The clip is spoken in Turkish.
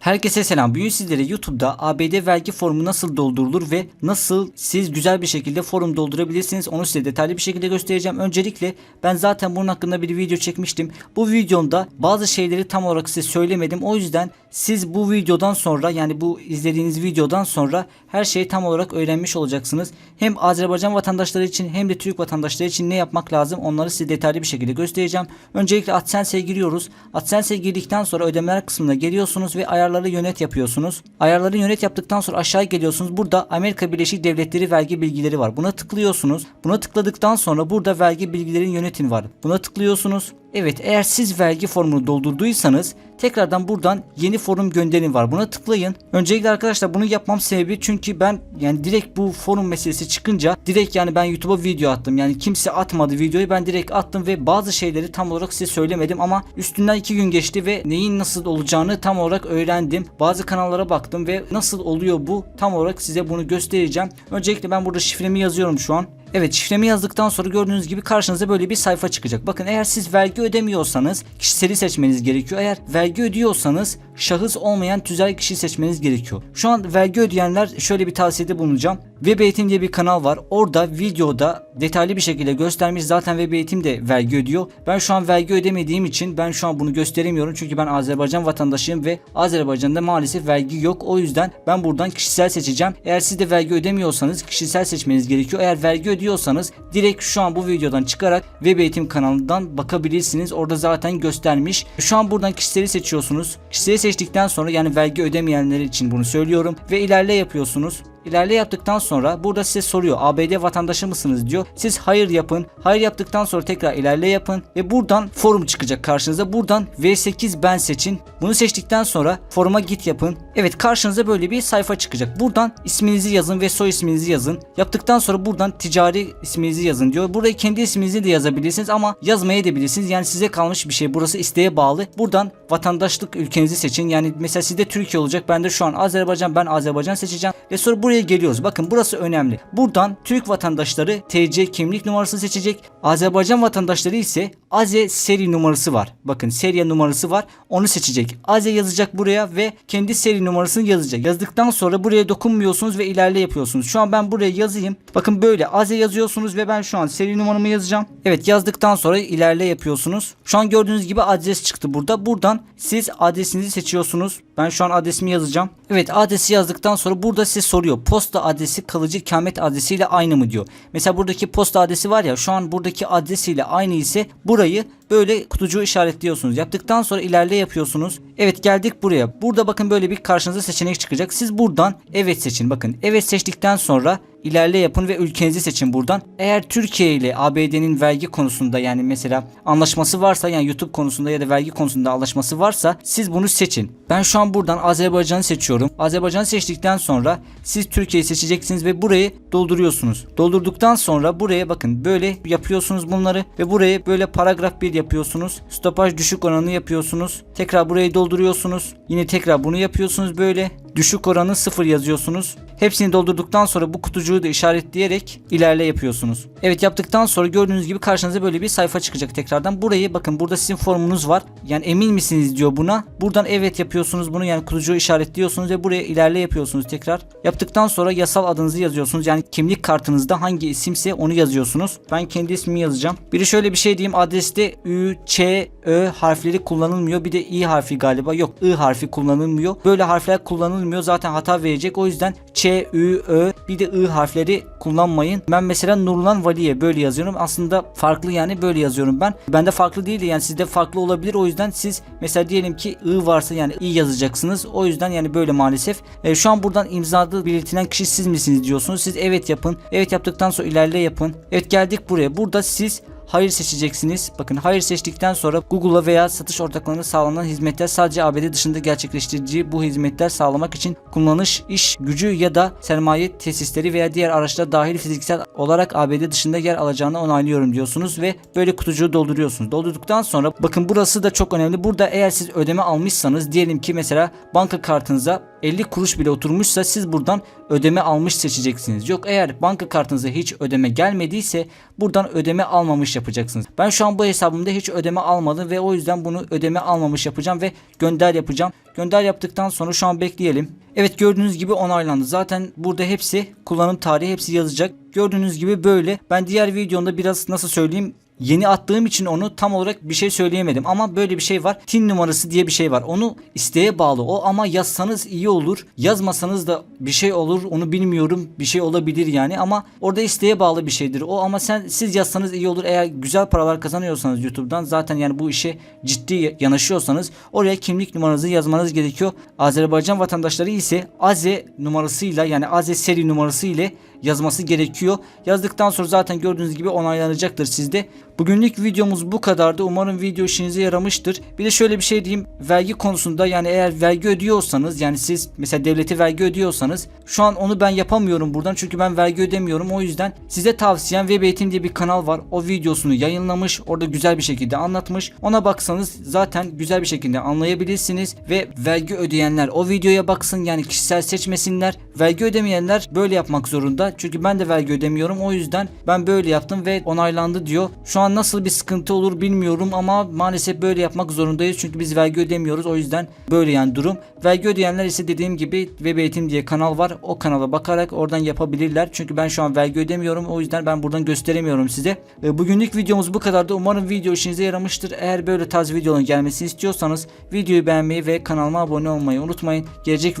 Herkese selam. Bugün sizlere YouTube'da ABD vergi formu nasıl doldurulur ve nasıl siz güzel bir şekilde forum doldurabilirsiniz onu size detaylı bir şekilde göstereceğim. Öncelikle ben zaten bunun hakkında bir video çekmiştim. Bu videomda bazı şeyleri tam olarak size söylemedim. O yüzden siz bu videodan sonra yani bu izlediğiniz videodan sonra her şeyi tam olarak öğrenmiş olacaksınız. Hem Azerbaycan vatandaşları için hem de Türk vatandaşları için ne yapmak lazım onları size detaylı bir şekilde göstereceğim. Öncelikle AdSense'e giriyoruz. AdSense'e girdikten sonra ödemeler kısmına geliyorsunuz ve ayarları yönet yapıyorsunuz. Ayarları yönet yaptıktan sonra aşağı geliyorsunuz. Burada Amerika Birleşik Devletleri vergi bilgileri var. Buna tıklıyorsunuz. Buna tıkladıktan sonra burada vergi bilgilerin yönetin var. Buna tıklıyorsunuz. Evet eğer siz vergi formunu doldurduysanız tekrardan buradan yeni forum gönderin var. Buna tıklayın. Öncelikle arkadaşlar bunu yapmam sebebi çünkü ben yani direkt bu forum meselesi çıkınca direkt yani ben YouTube'a video attım. Yani kimse atmadı videoyu ben direkt attım ve bazı şeyleri tam olarak size söylemedim ama üstünden iki gün geçti ve neyin nasıl olacağını tam olarak öğrendim. Bazı kanallara baktım ve nasıl oluyor bu tam olarak size bunu göstereceğim. Öncelikle ben burada şifremi yazıyorum şu an. Evet şifremi yazdıktan sonra gördüğünüz gibi karşınıza böyle bir sayfa çıkacak. Bakın eğer siz vergi ödemiyorsanız kişiseli seçmeniz gerekiyor. Eğer vergi ödüyorsanız şahıs olmayan tüzel kişi seçmeniz gerekiyor. Şu an vergi ödeyenler şöyle bir tavsiyede bulunacağım. Web Eğitim diye bir kanal var. Orada videoda detaylı bir şekilde göstermiş. Zaten Web Eğitim de vergi ödüyor. Ben şu an vergi ödemediğim için ben şu an bunu gösteremiyorum. Çünkü ben Azerbaycan vatandaşıyım ve Azerbaycan'da maalesef vergi yok. O yüzden ben buradan kişisel seçeceğim. Eğer siz de vergi ödemiyorsanız kişisel seçmeniz gerekiyor. Eğer vergi ödüyorsanız direkt şu an bu videodan çıkarak Web Eğitim kanalından bakabilirsiniz. Orada zaten göstermiş. Şu an buradan kişiseli seçiyorsunuz. Kişiseli seçtikten sonra yani vergi ödemeyenler için bunu söylüyorum ve ilerle yapıyorsunuz. İlerle yaptıktan sonra burada size soruyor ABD vatandaşı mısınız diyor. Siz hayır yapın. Hayır yaptıktan sonra tekrar ilerle yapın ve buradan forum çıkacak karşınıza. Buradan V8 ben seçin. Bunu seçtikten sonra foruma git yapın. Evet karşınıza böyle bir sayfa çıkacak. Buradan isminizi yazın ve soy isminizi yazın. Yaptıktan sonra buradan ticari isminizi yazın diyor. Burayı kendi isminizi de yazabilirsiniz ama yazmaya da bilirsiniz. Yani size kalmış bir şey. Burası isteğe bağlı. Buradan vatandaşlık ülkenizi seçin. Yani mesela sizde Türkiye olacak. Ben de şu an Azerbaycan. Ben Azerbaycan seçeceğim. Ve sonra buraya geliyoruz. Bakın burası önemli. Buradan Türk vatandaşları TC kimlik numarası seçecek. Azerbaycan vatandaşları ise AZE seri numarası var. Bakın seriye numarası var. Onu seçecek. AZE yazacak buraya ve kendi seri numarasını yazacak. Yazdıktan sonra buraya dokunmuyorsunuz ve ilerle yapıyorsunuz. Şu an ben buraya yazayım. Bakın böyle AZE yazıyorsunuz ve ben şu an seri numaramı yazacağım. Evet yazdıktan sonra ilerle yapıyorsunuz. Şu an gördüğünüz gibi adres çıktı burada. Buradan siz adresinizi seçiyorsunuz. Ben şu an adresimi yazacağım. Evet adresi yazdıktan sonra burada size soruyor. Posta adresi kalıcı ikamet adresiyle aynı mı diyor. Mesela buradaki posta adresi var ya şu an buradaki adresiyle aynı ise burayı böyle kutucuğu işaretliyorsunuz. Yaptıktan sonra ilerle yapıyorsunuz. Evet geldik buraya. Burada bakın böyle bir karşınıza seçenek çıkacak. Siz buradan evet seçin. Bakın evet seçtikten sonra ilerle yapın ve ülkenizi seçin buradan. Eğer Türkiye ile ABD'nin vergi konusunda yani mesela anlaşması varsa yani YouTube konusunda ya da vergi konusunda anlaşması varsa siz bunu seçin. Ben şu an buradan Azerbaycan'ı seçiyorum. Azerbaycan'ı seçtikten sonra siz Türkiye'yi seçeceksiniz ve burayı dolduruyorsunuz. Doldurduktan sonra buraya bakın böyle yapıyorsunuz bunları ve buraya böyle paragraf 1 yapıyorsunuz. Stopaj düşük oranı yapıyorsunuz. Tekrar burayı dolduruyorsunuz. Yine tekrar bunu yapıyorsunuz böyle. Düşük oranı 0 yazıyorsunuz. Hepsini doldurduktan sonra bu kutucuğu da işaretleyerek ilerle yapıyorsunuz. Evet yaptıktan sonra gördüğünüz gibi karşınıza böyle bir sayfa çıkacak tekrardan. Burayı bakın burada sizin formunuz var. Yani emin misiniz diyor buna. Buradan evet yapıyorsunuz bunu yani kutucuğu işaretliyorsunuz ve buraya ilerle yapıyorsunuz tekrar. Yaptıktan sonra yasal adınızı yazıyorsunuz. Yani kimlik kartınızda hangi isimse onu yazıyorsunuz. Ben kendi ismimi yazacağım. Biri şöyle bir şey diyeyim adreste Ü, Ç, Ö harfleri kullanılmıyor. Bir de İ harfi galiba yok I harfi kullanılmıyor. Böyle harfler kullanılmıyor zaten hata verecek. O yüzden Ç, Ü, Ö bir de I harfleri kullanmayın. Ben mesela Nurlan Valiye böyle yazıyorum. Aslında farklı yani böyle yazıyorum ben. Bende farklı değil de yani sizde farklı olabilir. O yüzden siz mesela diyelim ki I varsa yani I yazacaksınız. O yüzden yani böyle maalesef. E, şu an buradan imzada belirtilen kişi siz misiniz diyorsunuz. Siz evet yapın. Evet yaptıktan sonra ilerle yapın. Evet geldik buraya. Burada siz hayır seçeceksiniz. Bakın hayır seçtikten sonra Google'a veya satış ortaklarına sağlanan hizmetler sadece ABD dışında gerçekleştirdiği bu hizmetler sağlamak için kullanış, iş gücü ya da sermaye tesisleri veya diğer araçlar dahil fiziksel olarak ABD dışında yer alacağını onaylıyorum diyorsunuz ve böyle kutucuğu dolduruyorsunuz. Doldurduktan sonra bakın burası da çok önemli. Burada eğer siz ödeme almışsanız diyelim ki mesela banka kartınıza 50 kuruş bile oturmuşsa siz buradan ödeme almış seçeceksiniz. Yok eğer banka kartınıza hiç ödeme gelmediyse buradan ödeme almamış yapacaksınız. Ben şu an bu hesabımda hiç ödeme almadım ve o yüzden bunu ödeme almamış yapacağım ve gönder yapacağım. Gönder yaptıktan sonra şu an bekleyelim. Evet gördüğünüz gibi onaylandı. Zaten burada hepsi kullanım tarihi hepsi yazacak. Gördüğünüz gibi böyle. Ben diğer videomda biraz nasıl söyleyeyim yeni attığım için onu tam olarak bir şey söyleyemedim. Ama böyle bir şey var. TIN numarası diye bir şey var. Onu isteğe bağlı o ama yazsanız iyi olur. Yazmasanız da bir şey olur. Onu bilmiyorum. Bir şey olabilir yani ama orada isteğe bağlı bir şeydir. O ama sen siz yazsanız iyi olur. Eğer güzel paralar kazanıyorsanız YouTube'dan zaten yani bu işe ciddi yanaşıyorsanız oraya kimlik numaranızı yazmanız gerekiyor. Azerbaycan vatandaşları ise AZE numarasıyla yani AZE seri numarası ile yazması gerekiyor. Yazdıktan sonra zaten gördüğünüz gibi onaylanacaktır sizde. Bugünlük videomuz bu kadardı. Umarım video işinize yaramıştır. Bir de şöyle bir şey diyeyim. Vergi konusunda yani eğer vergi ödüyorsanız yani siz mesela devlete vergi ödüyorsanız şu an onu ben yapamıyorum buradan çünkü ben vergi ödemiyorum. O yüzden size tavsiyem Web Eğitim diye bir kanal var. O videosunu yayınlamış. Orada güzel bir şekilde anlatmış. Ona baksanız zaten güzel bir şekilde anlayabilirsiniz ve vergi ödeyenler o videoya baksın yani kişisel seçmesinler. Vergi ödemeyenler böyle yapmak zorunda. Çünkü ben de vergi ödemiyorum. O yüzden ben böyle yaptım ve onaylandı diyor. Şu an nasıl bir sıkıntı olur bilmiyorum ama maalesef böyle yapmak zorundayız. Çünkü biz vergi ödemiyoruz. O yüzden böyle yani durum. Vergi ödeyenler ise dediğim gibi Web Eğitim diye kanal var. O kanala bakarak oradan yapabilirler. Çünkü ben şu an vergi ödemiyorum. O yüzden ben buradan gösteremiyorum size. Ve Bugünlük videomuz bu kadardı. Umarım video işinize yaramıştır. Eğer böyle tarz videoların gelmesini istiyorsanız videoyu beğenmeyi ve kanalıma abone olmayı unutmayın. Gelecek